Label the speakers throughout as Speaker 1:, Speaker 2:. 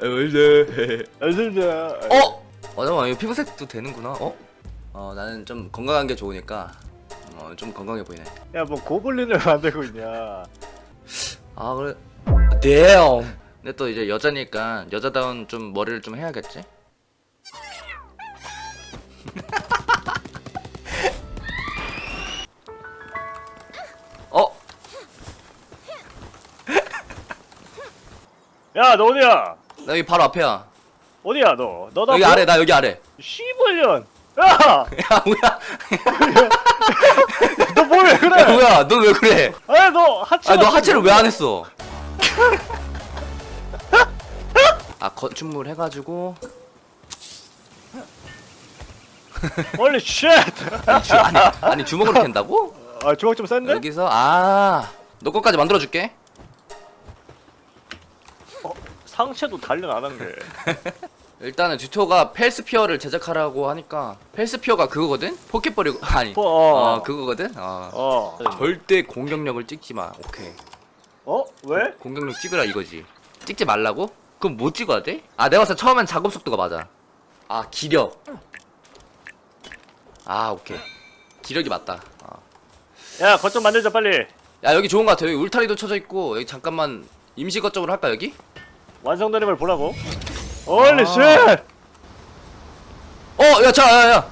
Speaker 1: 원래
Speaker 2: 알겠습니다.
Speaker 1: 어? 어 잠깐만 이거 피부색도 되는구나 어? 어 나는 좀 건강한 게 좋으니까 어 좀 건강해 보이네
Speaker 2: 야, 뭐 고블린을 만들고 있냐?
Speaker 1: 아 그래 damn 근데 또 이제 여자니까 여자다운 좀 머리를 좀 해야겠지? 어?
Speaker 2: 야, 너 어디야?
Speaker 1: 나 여기 바로 앞에야
Speaker 2: 어디야, 너? 너다
Speaker 1: 여기 아래 나 여기 아래
Speaker 2: 씨발년. 야,
Speaker 1: 야 뭐야 너야
Speaker 2: 그래?
Speaker 1: 뭐야 너왜 그래
Speaker 2: 아니, 너 하체.
Speaker 1: 아 너 하체를 왜 안 했어 아 건축물 해가지고
Speaker 2: 원래 쉣.
Speaker 1: 아니, 주, 아니, 아니 주먹으로 캔다고?
Speaker 2: 아, 주먹 좀 센데?
Speaker 1: 여기서 아 너 것까지 만들어줄게
Speaker 2: 상체도 단련 안 한 게.
Speaker 1: 일단은 듀토가 펠스피어를 제작하라고 하니까 펠스피어가 그거거든? 포켓볼이 아니
Speaker 2: 어,
Speaker 1: 어,
Speaker 2: 어.
Speaker 1: 그거거든? 어.
Speaker 2: 어.
Speaker 1: 절대 공격력을 찍지 마 오케이
Speaker 2: 어? 왜?
Speaker 1: 공격력 찍으라 이거지 찍지 말라고? 그럼 뭐 찍어야 돼? 아 내가 봤을 때 처음엔 작업 속도가 맞아 아 기력 아 오케이 기력이 맞다 어.
Speaker 2: 야, 것좀 만들자 빨리.
Speaker 1: 야 여기 좋은 거 같아 여기 울타리도 쳐져 있고 여기 잠깐만 임시 거점으로 할까 여기?
Speaker 2: 완성되는 걸 보라고. 원래
Speaker 1: 아.
Speaker 2: 쉣.
Speaker 1: 어! 야 자 야 야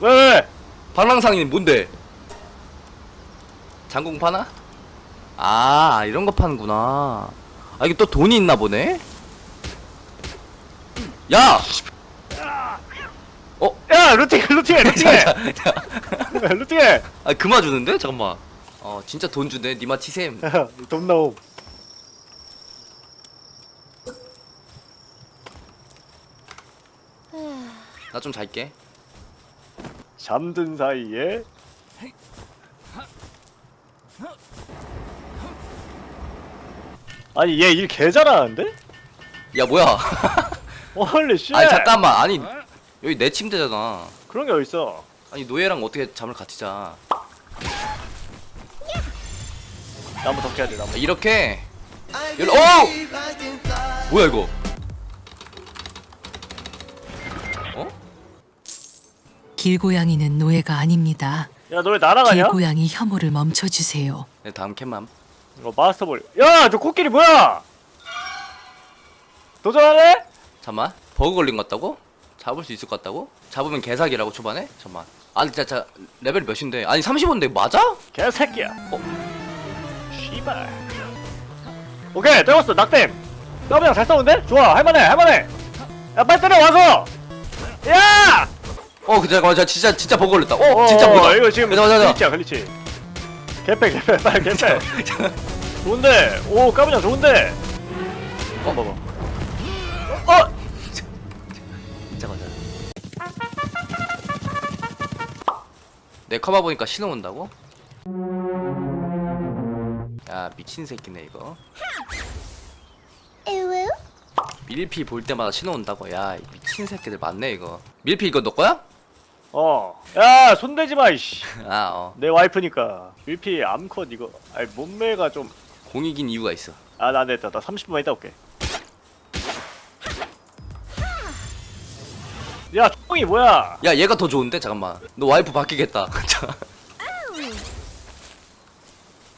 Speaker 2: 왜 왜?
Speaker 1: 방랑상이 뭔데? 장공 파나? 아 이런 거 파는구나 아 이게 또 돈이 있나 보네? 야! 어?
Speaker 2: 야, 루팅, 루팅해, 루팅해, 루팅해.
Speaker 1: 아 그만 주는데? 잠깐만 어 진짜 돈 주네 니마
Speaker 2: 야, 돈 나옴.
Speaker 1: 나 좀 잘게.
Speaker 2: 잠든 사이에 아니 얘 일 개 잘하는데?
Speaker 1: 야 뭐야?
Speaker 2: 헐리 쉣
Speaker 1: 아니 잠깐만. 아니 여기 내 침대잖아.
Speaker 2: 그런 게 어딨어?
Speaker 1: 아니 노예랑 어떻게 잠을 같이 자?
Speaker 2: 나무 덮게 해야 돼 나무
Speaker 1: 이렇게. 이런 어! 뭐야 이거
Speaker 3: 길고양이는 노예가 아닙니다.
Speaker 2: 야너 왜 날아가냐?
Speaker 3: 길고양이 혐오를 멈춰주세요.
Speaker 1: 네, 다음 캔맘
Speaker 2: 이거 마스터볼 야 저 코끼리 뭐야 도전하네?
Speaker 1: 잠만 버그 걸린 것 같다고? 잡을 수 있을 것 같다고? 잡으면 개사기라고 초반에? 잠만 아니 진짜, 진짜 레벨 몇인데 아니 35인데 맞아?
Speaker 2: 개새끼야
Speaker 1: 어?
Speaker 2: 씨발 오케이 때렸어 낙댐 더블형 잘 싸운데? 좋아 할만해 할만해 야 빨리 때려 와서 야!
Speaker 1: 어 근데 잠깐만 진짜 진짜 버그 걸렸다. 어 진짜 버그
Speaker 2: 이거 지금
Speaker 1: 맞아 맞아.
Speaker 2: 글리치야 글리치. 개패 개패 빨리 개패 좋은데 오 까부냥 좋은데. 어 봐봐. 어!
Speaker 1: 잠깐만 내 커버 보니까 신호 온다고? 야 미친 새끼네 이거. 밀피 볼 때마다 신호 온다고? 야이 미친 새끼들 많네 이거. 밀피 이거 너 거야?
Speaker 2: 어. 야 손대지 마 이씨
Speaker 1: 아 어
Speaker 2: 내 와이프니까 밀피 암컷 이거 아니 몸매가 좀
Speaker 1: 공익인 이유가 있어
Speaker 2: 아, 나안 됐다. 나 30분만 있다 올게. 야, 똥이 뭐야?
Speaker 1: 야 얘가 더 좋은데 잠깐만 너 와이프 바뀌겠다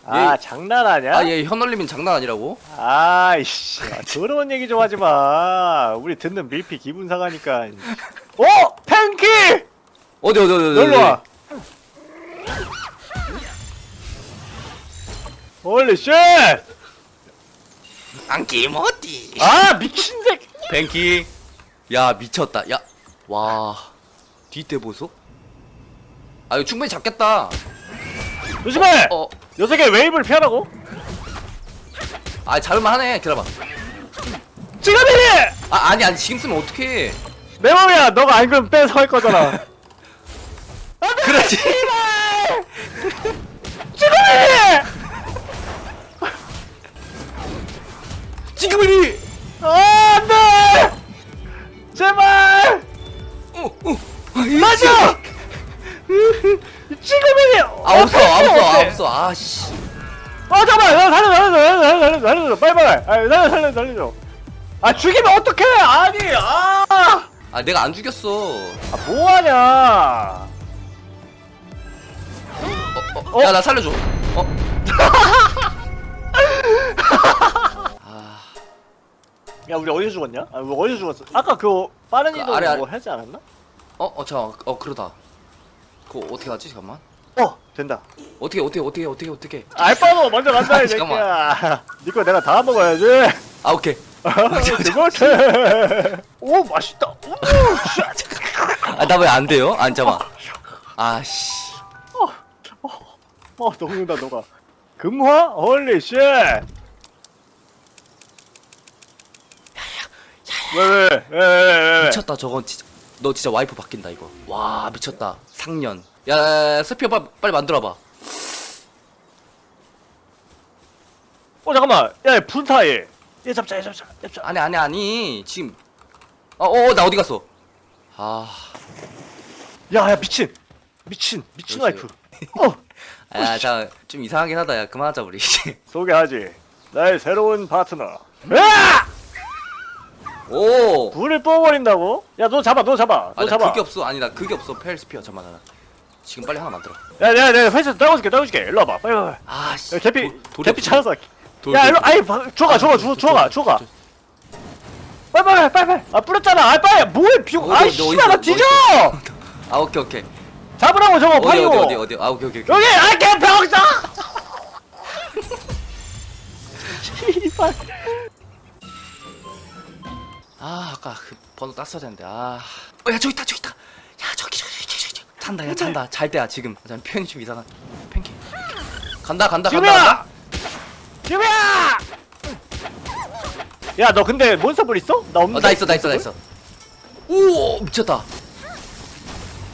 Speaker 2: 아,
Speaker 1: 얘-
Speaker 2: 장난하냐?
Speaker 1: 아 얘 현올림은 장난 아니라고
Speaker 2: 아이씨, 야, 더러운 얘기 좀 하지 마. 우리 듣는 밀피 기분 상하니까. 어, 팬키!
Speaker 1: 어디 어디 어디 어디
Speaker 2: 놀러 와. 홀리 쉣!
Speaker 1: 안기 뭐디
Speaker 2: 아, 미친 새끼.
Speaker 1: 뱅키 야 미쳤다 야와 뒷대 보소 아 이거 충분히 잡겠다
Speaker 2: 조심해!
Speaker 1: 어
Speaker 2: 녀석의 웨이브를 피하라고?
Speaker 1: 아 잡을만 하네 기다려봐
Speaker 2: 지금이니!
Speaker 1: 아 아니 아니 지금 쓰면 어떡해
Speaker 2: 내 맘이야. 너가 안 그러면 뺏어 할 거잖아.
Speaker 1: 그렇지
Speaker 2: 지금이니!
Speaker 1: 지금이니
Speaker 2: 아, 안 돼! 제발!
Speaker 1: 어, 어.
Speaker 2: 맞아! 지금이니!
Speaker 1: 아 없어 없어 아 없어 아씨
Speaker 2: 아, 잠깐만! 나 살려, 살려, 살려, 살려, 살려, 살려, 빨리, 빨리! 아, 살려, 살려, 살려줘. 아 죽이면 어떡해 아니 아,
Speaker 1: 아 내가 안 죽였어
Speaker 2: 아 뭐하냐
Speaker 1: 어, 어, 야 나 살려줘 어?
Speaker 2: 아야 우리 어디서 죽었냐? 아 우리 어디서 죽었어? 아까 그 빠른
Speaker 1: 그
Speaker 2: 이동
Speaker 1: 아래, 아래.
Speaker 2: 뭐 하지 않았나?
Speaker 1: 어? 어 잠깐 어 그러다 그거 어떻게 하지 잠깐만
Speaker 2: 어 된다
Speaker 1: 어떻게 어떻게 어떻게 어떻게 어떻게
Speaker 2: 알바노 먼저 간다 이
Speaker 1: 잠깐만.
Speaker 2: 새끼야 니거 내가 다 먹어야지
Speaker 1: 아 오케이
Speaker 2: 그거지 오 맛있다 오, 씨.
Speaker 1: 아나 왜 안 돼요? 아 잠깐만 아씨
Speaker 2: 어 녹는다 녹아. 금화? 홀리 쉣 왜왜 왜 왜 왜
Speaker 1: 미쳤다 저건 진짜. 너 진짜 와이프 바뀐다 이거. 와 미쳤다. 상년. 야, 야, 야 스피어 빨리, 빨리 만들어봐.
Speaker 2: 어 잠깐만. 야 분타해 얘 잡자 얘 잡자 얘 잡자.
Speaker 1: 아니 아니 아니. 지금. 어어나 어디 갔어? 아.
Speaker 2: 야야 미친. 미친 미친
Speaker 1: 그렇지.
Speaker 2: 와이프. 어
Speaker 1: 야, 자, 좀 이상하긴 하다. 야, 그만하자, 우리.
Speaker 2: 소개하지 나의 새로운 파트너 으아!
Speaker 1: 오!
Speaker 2: 불을 뽑아버린다고? 야 너 잡아 너 잡아 너
Speaker 1: 아, 나
Speaker 2: 잡아
Speaker 1: 그게 없어. 아니, 나 그게 없어. 펠스피어. 잠깐만, 나. 지금 빨리 하나 만들어.
Speaker 2: 야 내가 내가 회사 따가줄게 따가줄게 일로 와봐 빨리 빨리
Speaker 1: 아, 씨.
Speaker 2: 야, 개피
Speaker 1: 도- 돌이
Speaker 2: 개피
Speaker 1: 없어.
Speaker 2: 찾아서
Speaker 1: 돌,
Speaker 2: 야
Speaker 1: 돌,
Speaker 2: 일로
Speaker 1: 돌.
Speaker 2: 아이 바- 줘가 줘가 줘 줘가 줘가
Speaker 1: 저-
Speaker 2: 빨리 빨리 빨리 빨리 아 뿌렸잖아 아 빨리 뭐해
Speaker 1: 어디,
Speaker 2: 아이
Speaker 1: 어디, 어디
Speaker 2: 씨발 나? 뒤져
Speaker 1: 아, 오케이, 오케이.
Speaker 2: 잡으라고 저거
Speaker 1: 어디,
Speaker 2: 파이오
Speaker 1: 어디, 어디, 어디. 아, 오케이, 오케이. 오케이.
Speaker 2: 여기 아 개병사
Speaker 1: 아, 아까 그 번호 땄어야 되는데. 아. 어, 야, 저기 있다, 저기 있다. 야, 저기, 저기, 저기, 저기. 저기. 찬다, 야, 찬다. 잘 때야, 지금. 아, 잠깐 표현이 좀 이상한. 팬케. 간다, 간다, 간다,
Speaker 2: 지금이야. 지금이야 야 너 근데 몬스터볼 있어? 나 없는데
Speaker 1: 어, 나 있어, 나 있어, 나 있어. 오, 미쳤다.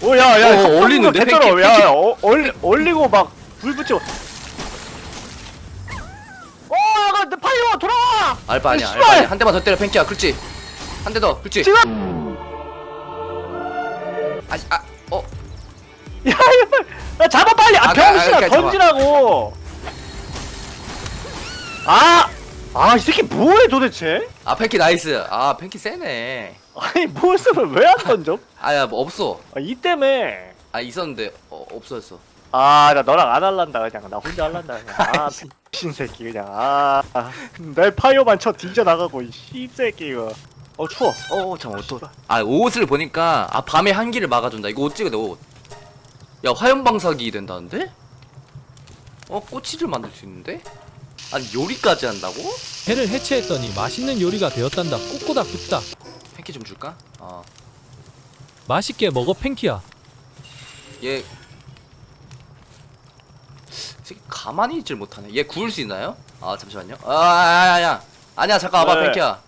Speaker 2: 오야야
Speaker 1: 어, 얼리는데?
Speaker 2: 개쩔어
Speaker 1: 팬케이크,
Speaker 2: 야
Speaker 1: 팬케이크.
Speaker 2: 어, 얼, 얼리고 막 불 붙이고 어 야가 내 파이어 돌아와
Speaker 1: 알바 아니야! 알바 아니야. 한 대만 더 때려, 팬키야. 그렇지. 한 대 더, 그렇지.
Speaker 2: 지금
Speaker 1: 아, 아, 어.
Speaker 2: 야, 야, 빨리. 야, 잡아 빨리. 아,
Speaker 1: 아,
Speaker 2: 병신아
Speaker 1: 아, 아,
Speaker 2: 던지라고. 아, 아, 이 새끼 뭐해 도대체?
Speaker 1: 아 팬키 나이스 아 팬키 세네
Speaker 2: 아니 몬스터를 왜 안 던져?
Speaker 1: 아야 뭐 없어
Speaker 2: 아, 이 때문에.
Speaker 1: 아 있었는데 어, 없어졌어
Speaker 2: 아, 나 너랑 안 할란다 그냥. 나 혼자 할란다 그냥. 아, 미친 새끼 그냥. 아, 아. 내 파이어만 쳐 뒤져 나가고 이 씹새끼 이거. 어 추워.
Speaker 1: 어 잠깐 옷아 옷을 보니까 아 밤의 한기를 막아준다 이거 옷 찍어야 돼옷야 화염 방사기 된다는데 어 꼬치를 만들 수 있는데 아니 요리까지 한다고
Speaker 4: 해를 해체했더니 맛있는 요리가 되었단다. 꼬꼬다 굽다.
Speaker 1: 팬키 좀 줄까
Speaker 4: 맛있게 먹어 팬키야.
Speaker 1: 아얘 새끼 가만히 있질 못하네 얘 구울 수 있나요 아 잠시만요 아야야야 아니야 잠깐 와봐
Speaker 2: 왜?
Speaker 1: 팬키야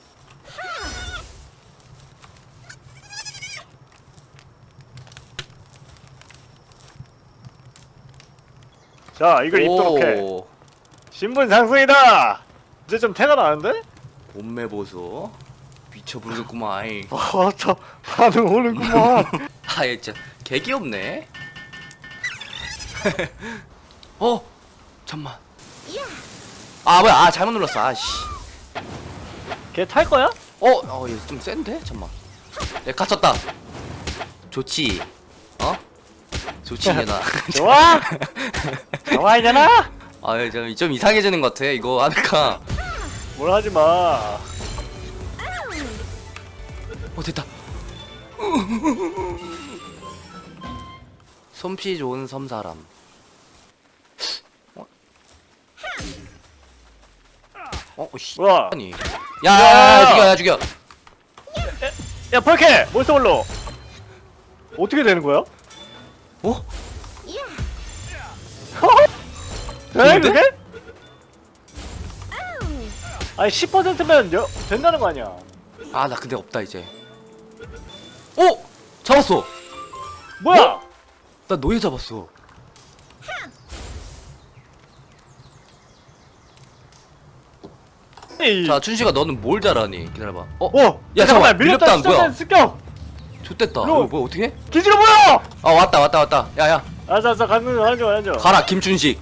Speaker 2: 자, 이걸 입도록 해.
Speaker 1: 오
Speaker 2: 신분 상승이다. 이제 좀 태가 나는데?
Speaker 1: 몸매 보소 미쳐 부르겠구만. 아이.
Speaker 2: 와, 저 반응 오는구만.
Speaker 1: 아 얘 진짜 개 귀엽네. 어 잠만. 아 뭐야 아 잘못 눌렀어. 아씨.
Speaker 2: 걔 탈 거야?
Speaker 1: 어어얘좀 센데? 잠만. 얘 갇혔다. 좋지. 어? 좋지 얘나.
Speaker 2: 좋아? 좋아 이잖아?
Speaker 1: 아좀 좀 이상해지는 것 같아 이거 하니까.
Speaker 2: 뭘 하지 마.
Speaker 1: 어 됐다 솜씨 좋은 섬 사람 어? 어? 씨
Speaker 2: 뭐야?
Speaker 1: 아니 야 야 야 죽여 야 죽여
Speaker 2: 야 펄케 몬스터 볼로 어떻게 되는 거야?
Speaker 1: 어?
Speaker 2: 돼
Speaker 1: 좋은데?
Speaker 2: 그게? 아니 10%면 여, 된다는 거 아니야?
Speaker 1: 아 나 근데 없다 이제 오! 잡았어
Speaker 2: 뭐야?
Speaker 1: 나 노예 잡았어
Speaker 2: 에이.
Speaker 1: 자 춘식아 너는 뭘 잘하니 기다려봐 어?
Speaker 2: 어,
Speaker 1: 야, 잠깐만, 밀렵단 뭐야?
Speaker 2: 습격
Speaker 1: 좋됐다. 이거 뭐 어떻게?
Speaker 2: 기지로 보여.
Speaker 1: 아 왔다 왔다 왔다 야야
Speaker 2: 알았어 알았어 가는 중 가는 중 가는 중.
Speaker 1: 가라 김춘식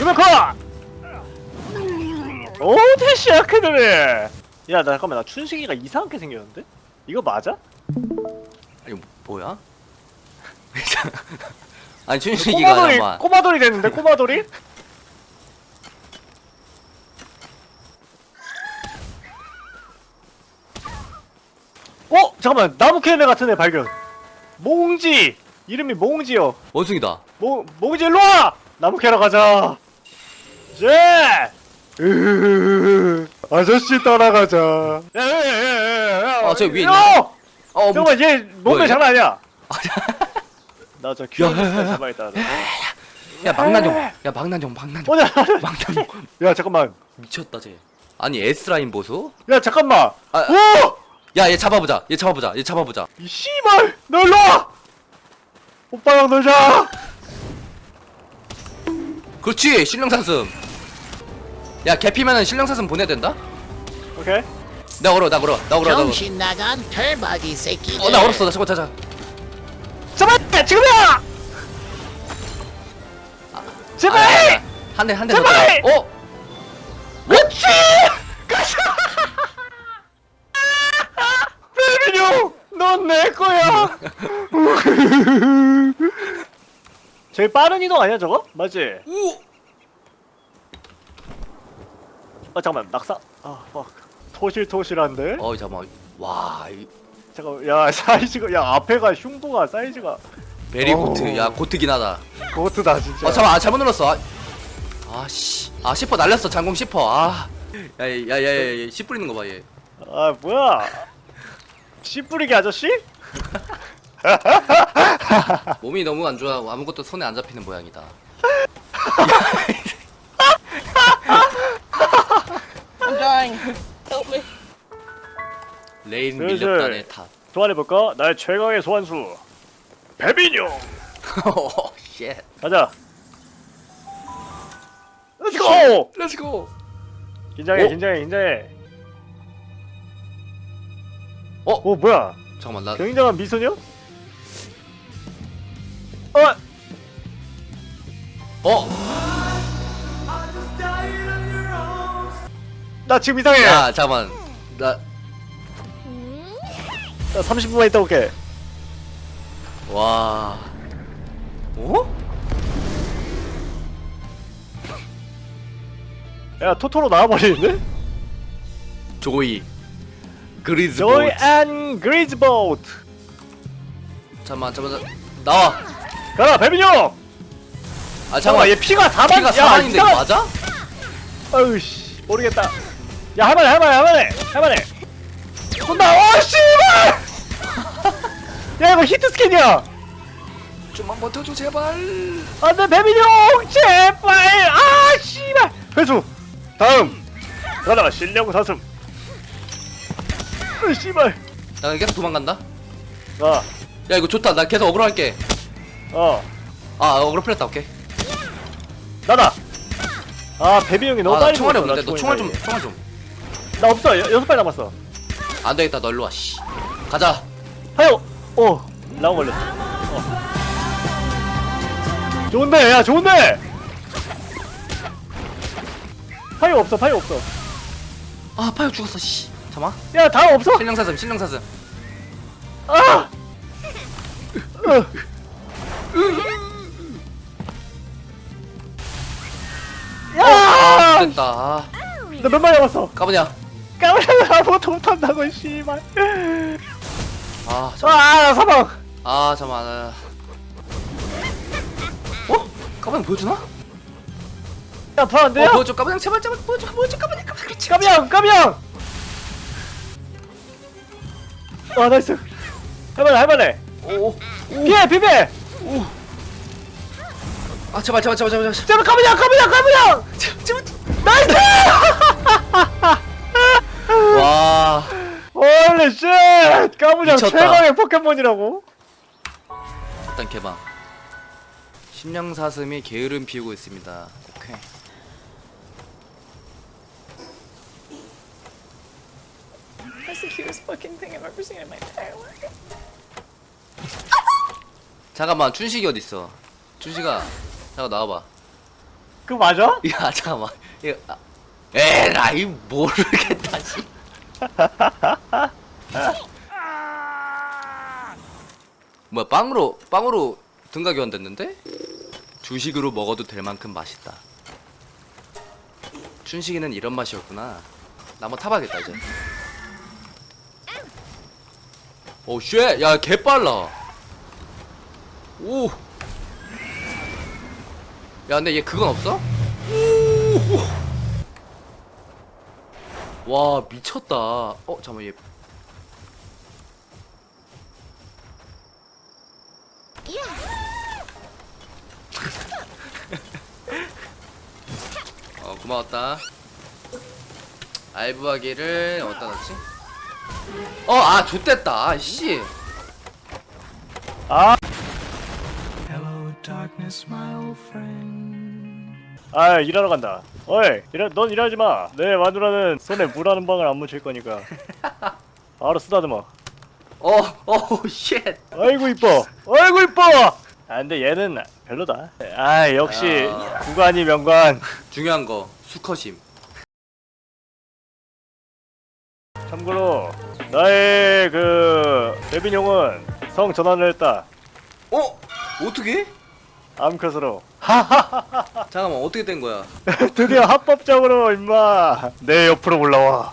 Speaker 2: 유메커. 어디 시작해드래 야 나 잠깐만 나 춘식이가 이상하게 생겼는데? 이거 맞아?
Speaker 1: 아니 뭐야? 아니 춘식이가
Speaker 2: 꼬마돌이
Speaker 1: 잠깐만
Speaker 2: 꼬마돌이 됐는데 꼬마돌이? 어 잠깐만 나무 캐네 같은 애 발견 몽지 이름이 몽지요
Speaker 1: 원숭이다
Speaker 2: 몽 몽지 일로 와 나무 캐러 가자 제 으흐흐흐. 아저씨 따라가자. 야야야야야
Speaker 1: 어, 저 위에 있네. 어 뭐,
Speaker 2: 잠깐만 얘 몸매
Speaker 1: 뭐야, 얘?
Speaker 2: 장난 아니야? 나저
Speaker 1: 야,
Speaker 2: 큐브
Speaker 1: 야, 야, 야.
Speaker 2: 잡아야겠다
Speaker 1: 야 망나뇽. 야 망나뇽 망나뇽. 망나뇽.
Speaker 2: 야 잠깐만.
Speaker 1: 미쳤다 쟤. 아니 S라인 보소?
Speaker 2: 야 잠깐만.
Speaker 1: 아,
Speaker 2: 오!
Speaker 1: 야 얘 잡아보자. 얘 잡아보자. 얘 잡아보자.
Speaker 2: 이 씨발! 놀러 와! 오빠랑 놀자
Speaker 1: 그렇지 신령사슴 야 개피면은 신령사슴 보내야 된다?
Speaker 2: 오케이
Speaker 1: 나 걸어 나 걸어 나 걸어 나 걸어
Speaker 5: 정신 나간 털박이 새끼들.
Speaker 1: 어나 얼었어 나 저거 자자
Speaker 2: 잡았다 지금이야 제발
Speaker 1: 한대 한대
Speaker 2: 제발!
Speaker 1: 더 어?
Speaker 2: 그렇지 가자 베리뇽 넌내 거야 제일 빠른 이동 아니야 저거? 맞지?
Speaker 1: 우!
Speaker 2: 아 잠깐만 낙사? 아 fuck. 토실토실한데?
Speaker 1: 어 잠깐만. 와 이,
Speaker 2: 잠깐 야 사이즈가 야 앞에가 흉부가 사이즈가.
Speaker 1: 베리
Speaker 2: 어우.
Speaker 1: 고트. 야 고트긴 하다.
Speaker 2: 고트다 진짜.
Speaker 1: 어 잠깐 아 잘못 눌렀어. 아, 아씨. 아10% 날렸어 장공 10% 아. 야야야야 씨 뿌리는 거봐얘.
Speaker 2: 아 뭐야? 씨 뿌리기 아저씨?
Speaker 1: 몸이 너무 안 좋아. 아무것도 손에 안 잡히는 모양이다
Speaker 6: dying. Help me.
Speaker 1: 레인
Speaker 2: 슬슬.
Speaker 1: 밀렵단의 탑
Speaker 2: 소환해볼까? 나의 최강의 소환수 배민용
Speaker 1: 쉣
Speaker 2: 가자 렛츠고!
Speaker 1: 렛츠고
Speaker 2: 긴장해
Speaker 1: 어?
Speaker 2: 긴장해 긴장해
Speaker 1: 어?
Speaker 2: 어 뭐야
Speaker 1: 잠깐만 나
Speaker 2: 굉장한 미소녀? 어?
Speaker 1: 어?
Speaker 2: 나 지금 이상해
Speaker 1: 야 잠깐만
Speaker 2: 나나 30분만 있다 올게
Speaker 1: 와. 어?
Speaker 2: 야 토토로 나와버리는데?
Speaker 1: 조이. 그리즈
Speaker 2: 조이. 앤 그리즈보트
Speaker 1: 잠깐만, 잠깐만. 나와.
Speaker 2: 가라 배민용!
Speaker 1: 아,
Speaker 2: 잠깐만
Speaker 1: 잠깐만.
Speaker 2: 얘 피가 4만
Speaker 1: 피가 사망인데 맞아?
Speaker 2: 어우씨 모르겠다 야 할만해 할만해 할만해 할만해 쏜다 어 씨발 야 이거 히트 스캔이야
Speaker 1: 좀만 버텨줘 제발.
Speaker 2: 안돼 배민용 제발 아 씨발 회수 다음 가라 신령 사슴 어 씨발
Speaker 1: 나 계속 도망간다.
Speaker 2: 어어
Speaker 1: 야 이거 좋다. 나 계속 어그로 할게.
Speaker 2: 어,
Speaker 1: 아 어그로 풀렸다. 오케이.
Speaker 2: 나다 아 배민용이 너무
Speaker 1: 아, 나
Speaker 2: 빨리
Speaker 1: 총알이 없는데
Speaker 2: 너나
Speaker 1: 총알. 좀 총알 좀.
Speaker 2: 나 없어 여, 여섯 발 남았어
Speaker 1: 안 되겠다. 너 일로 와. 씨. 가자.
Speaker 2: 하여 오 라운 걸렸어 어. 좋은데 야 좋은데 파이어 없어 파이어 없어
Speaker 1: 아 파이어 죽었어. 씨. 잠깐.
Speaker 2: 야 다음 없어
Speaker 1: 신령사슴 신령사슴.
Speaker 2: 아 으.
Speaker 1: 아
Speaker 2: 야!
Speaker 1: 됐다. 아,
Speaker 2: 나몇 마리 남았어?
Speaker 1: 까보냐.
Speaker 2: 까불면 아무것도 못한다고 씨발
Speaker 1: 아 잠깐.
Speaker 2: 아나 사망
Speaker 1: 아 잠깐. 아. 어? 까보냐 보여주나?
Speaker 2: 야 불안한데요?
Speaker 1: 어 보여줘 까보냐 제발 제발 보여줘 보여줘 까보냐 까보냐 그렇지.
Speaker 2: 까비양 까비양 아 나이스 할만해 할만해
Speaker 1: 오.
Speaker 2: 피해 피해
Speaker 1: 아 제발 제발 제발 제발 제발.
Speaker 2: 제발 까비양 까비양 까비양
Speaker 1: 제발.
Speaker 2: 나이스
Speaker 1: 와.
Speaker 2: 홀리 쉣 까부장
Speaker 1: 미쳤다.
Speaker 2: 최강의 포켓몬이라고
Speaker 1: 일단 개방. 신령사슴이 게으름 피우고 있습니다. 오케이.
Speaker 6: That's the cutest fucking thing I've ever seen in my entire life.
Speaker 1: 잠깐만 춘식이 어디 있어? 춘식아, 잠깐 나와봐.
Speaker 2: 그거 맞아?
Speaker 1: 야 잠깐만. 이거 아, 에라이 모르겠다 씨. 뭐야 빵으로 빵으로 등가 교환됐는데? 주식으로 먹어도 될 만큼 맛있다. 춘식이는 이런 맛이었구나. 나 한번 타봐야겠다 이제. 오 쉣! 야 개빨라. 오. 야 근데 얘 그건 없어? 오. 와 미쳤다. 어 잠깐 얘. 어 고마웠다. 알부하기를 어디다 넣지? 어아 좋댔다. 아, 씨.
Speaker 2: 아 일하러 간다. 어이 일하, 넌 일하지 마 내 마누라는 손에 물한 방울 안 묻힐 거니까. 바로 쓰다듬어.
Speaker 1: 어 어 쉣.
Speaker 2: 아이고 이뻐. 아이고 이뻐. 아 근데 얘는 별로다. 아 역시
Speaker 1: 야.
Speaker 2: 구간이 명관.
Speaker 1: 중요한 거 수컷임.
Speaker 2: 참고로 나의 그 데빈용은 성 전환을 했다.
Speaker 1: 어? 어떻게?
Speaker 2: 암컷으로
Speaker 1: 잠깐만 어떻게 된 거야?
Speaker 2: 드디어 합법적으로 임마 내 옆으로 올라와